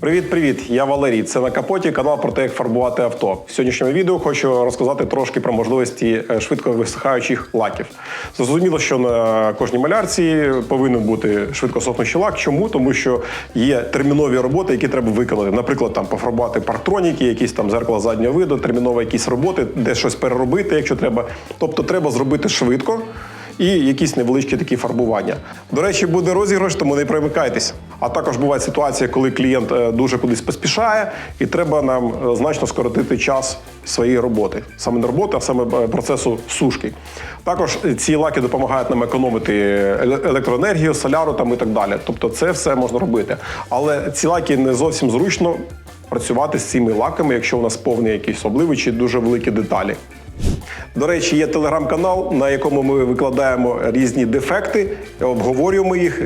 Привіт-привіт! Я Валерій. Це на капоті канал про те, як фарбувати авто. В сьогоднішньому відео хочу розказати трошки про можливості е, швидко висихаючих лаків. Зрозуміло, що на кожній малярці повинен бути швидко сохнущий лак. Чому? Тому що є термінові роботи, які треба виконати. Наприклад, там пофарбувати парктроніки, якісь там зеркала заднього виду, термінові якісь роботи, де щось переробити, якщо треба. Тобто, треба зробити швидко і якісь невеличкі такі фарбування. До речі, буде розіграш, тому не примикайтесь. А також буває ситуація, коли клієнт е, дуже кудись поспішає, і треба нам е, значно скоротити час своєї роботи. Саме не роботи, а саме е, процесу сушки. Також ці лаки допомагають нам економити електроенергію, соляру там і так далі. Тобто це все можна робити. Але ці лаки не зовсім зручно працювати з цими лаками, якщо у нас повний якийсь особливий чи дуже великі деталі. До речі, є телеграм-канал, на якому ми викладаємо різні дефекти, обговорюємо їх,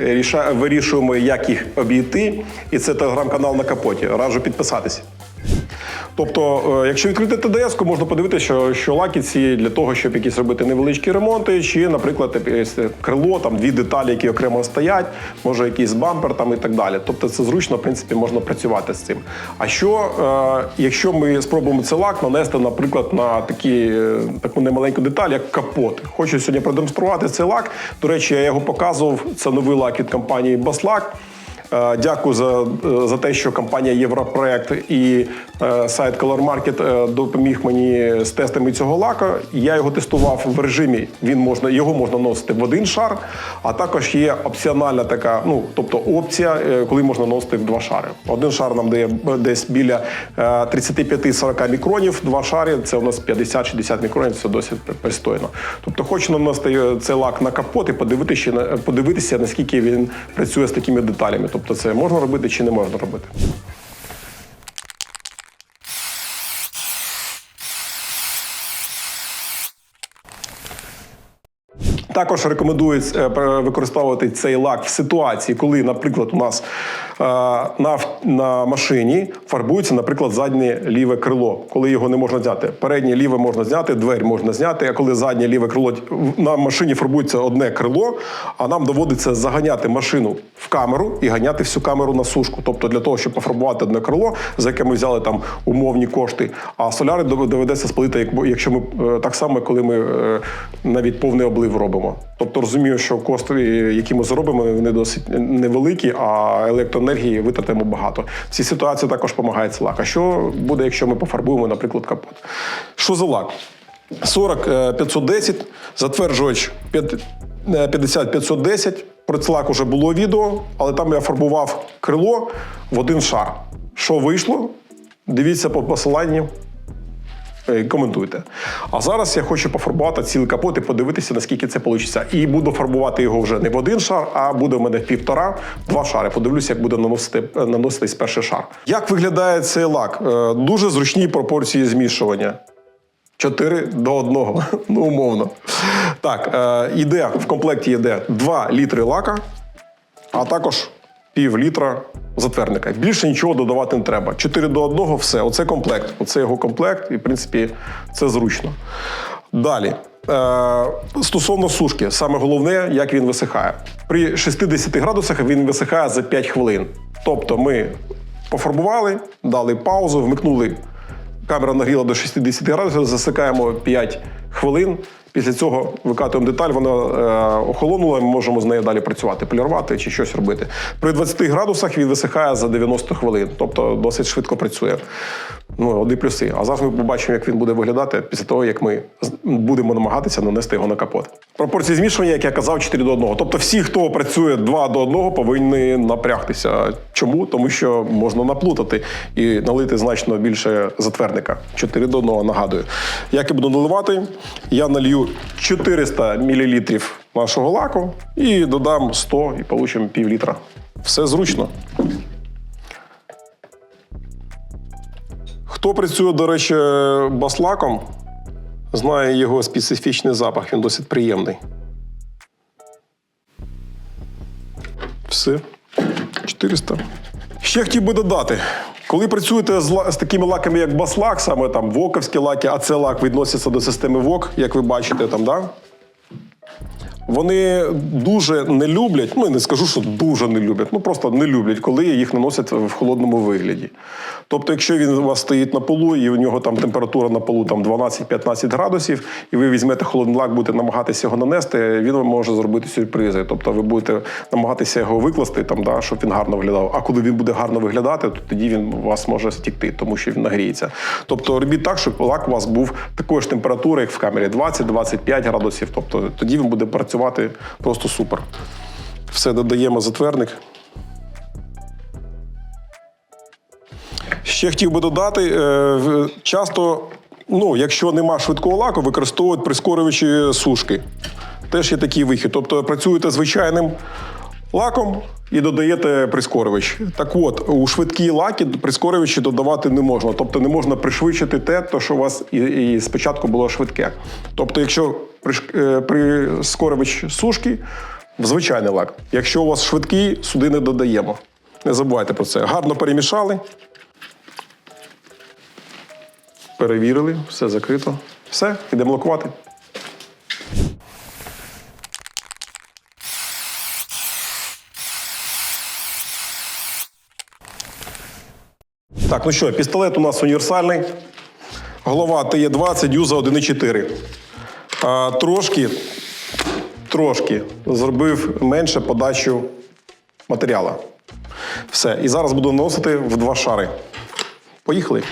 вирішуємо, як їх обійти. І це телеграм-канал на капоті. Раджу підписатись. Тобто, е, якщо відкрити ТДС, можна подивитися, що, що лаки ці для того, щоб якісь робити невеличкі ремонти, чи, наприклад, крило, там дві деталі, які окремо стоять, може якийсь бампер там і так далі. Тобто це зручно, в принципі, можна працювати з цим. А що, е, якщо ми спробуємо цей лак нанести, наприклад, на такі, е, таку немаленьку деталь, як капот. Хочу сьогодні продемонструвати цей лак. До речі, я його показував. Це новий лак від компанії Баслак. Е, Дякую за, е, за те, що компанія Європроект і е, сайт Color Market допоміг мені з тестами цього лака. Я його тестував в режимі. Він можна його можна носити в один шар, а також є опціональна така, ну тобто опція, коли можна носити в два шари. Один шар нам дає десь біля е, 35-40 мікронів. Два шари це у нас 50-60 мікронів. Це досить пристойно. Тобто, хочу нанести е, цей лак на капот і подивитися, подивитися, наскільки він працює з такими деталями. Тобто, це можна робити чи не можна робити. Також рекомендують е, використовувати цей лак в ситуації, коли, наприклад, у нас на, на машині фарбується, наприклад, заднє ліве крило, коли його не можна зняти. Переднє ліве можна зняти, двері можна зняти. А коли заднє ліве крило на машині фарбується одне крило, а нам доводиться заганяти машину в камеру і ганяти всю камеру на сушку. Тобто для того, щоб пофарбувати одне крило, за яке ми взяли там умовні кошти, а соляри доведеться спалити, як- якщо ми е, так само, коли ми е, навіть повний облив робимо. Тобто розумію, що кошти, які ми зробимо, вони досить невеликі, а електроенергії витратимо багато. В цій ситуації також допомагає лак. А що буде, якщо ми пофарбуємо, наприклад, капот? Що за лак? 40 е, 510, затверджувач 50 510. Про цлак уже було відео, але там я фарбував крило в один шар. Що вийшло? Дивіться по посиланню. Е, Коментуйте. А зараз я хочу пофарбувати цілий капот і подивитися, наскільки це вийде. І буду фарбувати його вже не в один шар, а буде в мене в півтора, два шари. Подивлюся, як буде наносити, е, наноситись перший шар. Як виглядає цей лак? Е, Дуже зручні пропорції змішування. 4 до 1, ну умовно. Так, іде в комплекті йде 2 літри лака, а також пів літра затвердника. Більше нічого додавати не треба. 4 до 1 все. Оце комплект. Оце його комплект, і в принципі це зручно. Далі. Е, стосовно сушки, саме головне, як він висихає. При 60 градусах він висихає за 5 хвилин. Тобто ми пофарбували, дали паузу, вмикнули Камера нагріла до 60 градусів, засикаємо 5 хвилин. Після цього викатуємо деталь, вона е, охолонула, ми можемо з нею далі працювати, полірувати чи щось робити. При 20 градусах він висихає за 90 хвилин, тобто досить швидко працює. Ну, одні плюси. А зараз ми побачимо, як він буде виглядати після того, як ми будемо намагатися нанести його на капот. Пропорції змішування, як я казав, 4 до 1. Тобто всі, хто працює 2 до 1, повинні напрягтися. Чому? Тому що можна наплутати і налити значно більше затвердника. 4 до 1, нагадую. Як я буду наливати, я налью 400 мл нашого лаку і додам 100 і получимо пів літра. Все зручно. Хто працює, до речі, баслаком, знає його специфічний запах, він досить приємний. Все. 400. Ще хотів би додати. Коли працюєте з, з такими лаками, як баслак, саме там воковські лаки, а це лак відноситься до системи ВОК, як ви бачите там, да? Вони дуже не люблять, ну не скажу, що дуже не люблять, ну просто не люблять, коли їх наносять в холодному вигляді. Тобто, якщо він у вас стоїть на полу і у нього там температура на полу там 12-15 градусів, і ви візьмете холодний лак, будете намагатися його нанести, він вам може зробити сюрпризи. Тобто ви будете намагатися його викласти, там, да, щоб він гарно виглядав. А коли він буде гарно виглядати, то тоді він у вас може стікти, тому що він нагріється. Тобто робіть так, щоб лак у вас був такої ж температури, як в камері 20-25 градусів. Тобто тоді він буде працювати просто супер. Все додаємо затверник. Ще хотів би додати, е, часто, ну, якщо нема швидкого лаку, використовують прискорювачі сушки. Теж є такий вихід. Тобто працюєте звичайним лаком і додаєте прискорювач. Так от, у швидкі лаки прискорювачі додавати не можна. Тобто не можна пришвидшити те, то, що у вас і, і спочатку було швидке. Тобто, якщо прискорювач сушки, в звичайний лак. Якщо у вас швидкий, сюди не додаємо. Не забувайте про це. Гарно перемішали. Перевірили, все закрито. Все, йдемо лакувати. Так, ну що, пістолет у нас універсальний. Голова ТЕ-20, юза 1,4. Трошки, трошки зробив менше подачу матеріалу. Все. І зараз буду наносити в два шари. Поїхали.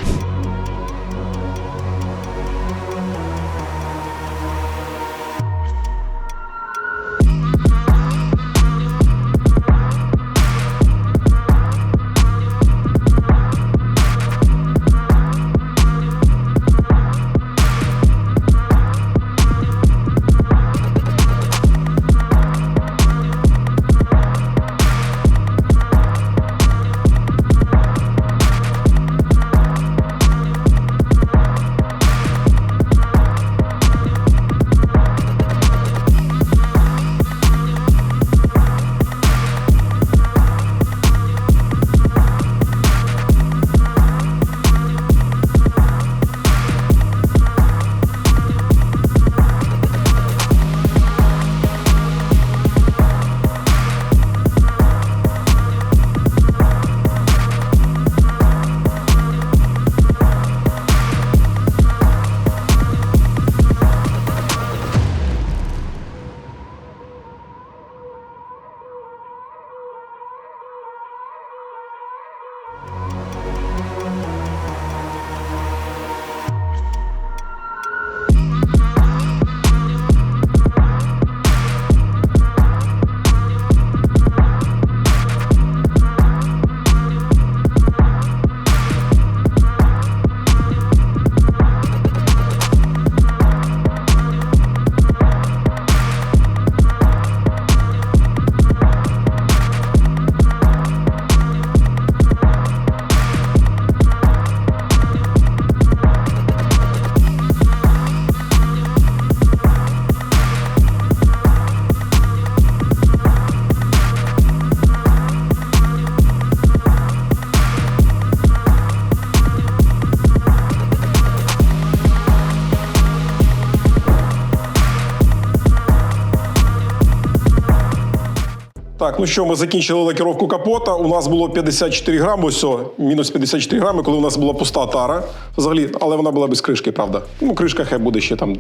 Так, ну що, ми закінчили лакіровку капота. У нас було 54 грами, ось мінус 54 грами, коли у нас була пуста тара взагалі, але вона була без кришки, правда. Ну, кришка хай буде ще там,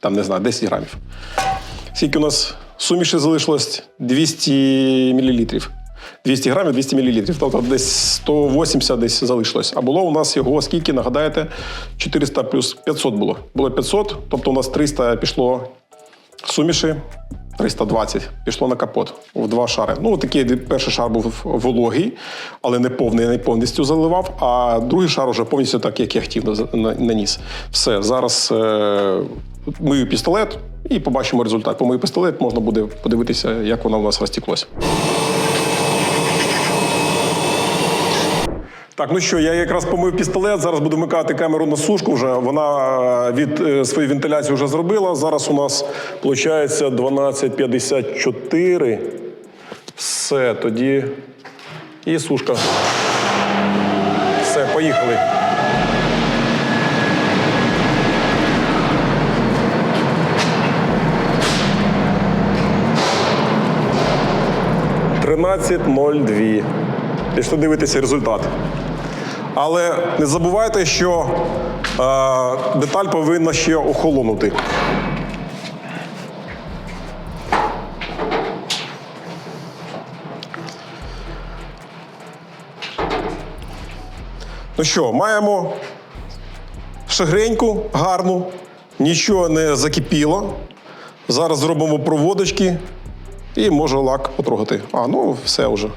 там не знаю, 10 грамів. Скільки у нас суміші залишилось? 200 мл. 200 грамів, 200 мл. Тобто десь 180 десь залишилось. А було у нас його скільки, нагадаєте, 400 плюс 500 було. Було 500, тобто у нас 300 пішло суміші 320 пішло на капот в два шари. Ну, такий перший шар був вологий, але не повний, не повністю заливав. А другий шар уже повністю так, як я хотів, на- на- наніс. Все, зараз е, мию пістолет і побачимо результат. По мою пістолет можна буде подивитися, як воно у нас розтіклося. Так, ну що, я якраз помив пістолет. Зараз буду вмикати камеру на сушку. Вже вона е, від е, своєї вентиляції вже зробила. Зараз у нас виходить 12.54. Все, тоді і сушка. Все, поїхали. 13.02. Пішли дивитися результат. Але не забувайте, що е, деталь повинна ще охолонути. Ну що, маємо шагреньку гарну, нічого не закипіло. Зараз зробимо проводочки і може лак потрогати. А, ну все вже.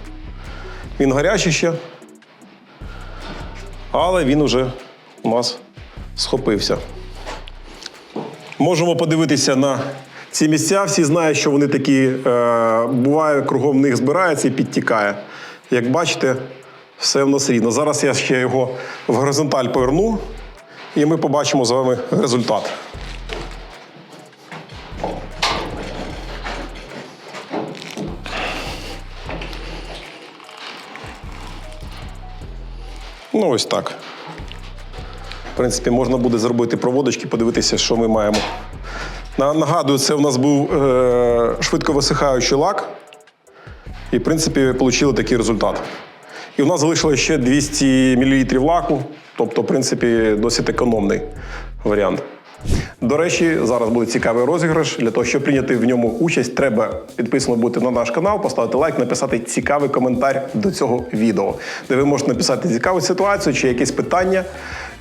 Він гарячий ще. Але він уже у нас схопився. Можемо подивитися на ці місця. Всі знають, що вони такі е, буває, кругом них збирається і підтікає. Як бачите, все в нас рівно. Зараз я ще його в горизонталь поверну, і ми побачимо з вами результат. Ну, ось так. В принципі, можна буде зробити проводочки, подивитися, що ми маємо. Нагадую, це у нас був е, швидко висихаючий лак. І, в принципі, отримали такий результат. І у нас залишилося ще 200 мл лаку, тобто, в принципі, досить економний варіант. До речі, зараз буде цікавий розіграш. Для того, щоб прийняти в ньому участь, треба підписано бути на наш канал, поставити лайк, написати цікавий коментар до цього відео, де ви можете написати цікаву ситуацію чи якесь питання,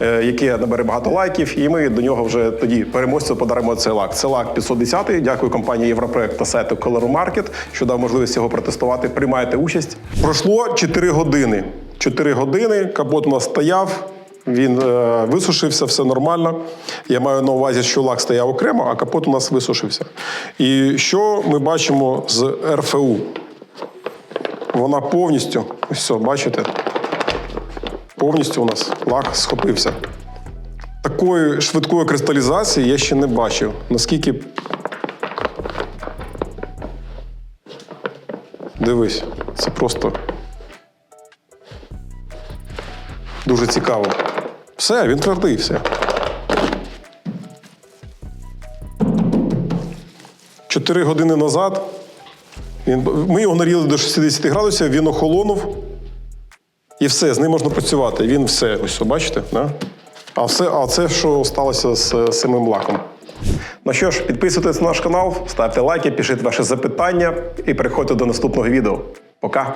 е, яке набере багато лайків, і ми до нього вже тоді переможцю подаримо цей лак. Це лак 510. Дякую компанії Європроект та сайту Color Market, що дав можливість його протестувати. Приймайте участь. Пройшло 4 години. 4 години, капот у нас стояв. Він е, висушився, все нормально. Я маю на увазі, що лак стояв окремо, а капот у нас висушився. І що ми бачимо з РФУ? Вона повністю, ось все, бачите? Повністю у нас лак схопився. Такої швидкої кристалізації я ще не бачив. Наскільки. Дивись, це просто дуже цікаво. Все, він твердий, все. Чотири години назад він, ми його наріли до 60 градусів, він охолонув. І все, з ним можна працювати. Він все, ось бачите? Да? А, все, а це що сталося з самим лаком. Ну що ж, підписуйтесь на наш канал, ставте лайки, пишіть ваші запитання і переходьте до наступного відео. Пока!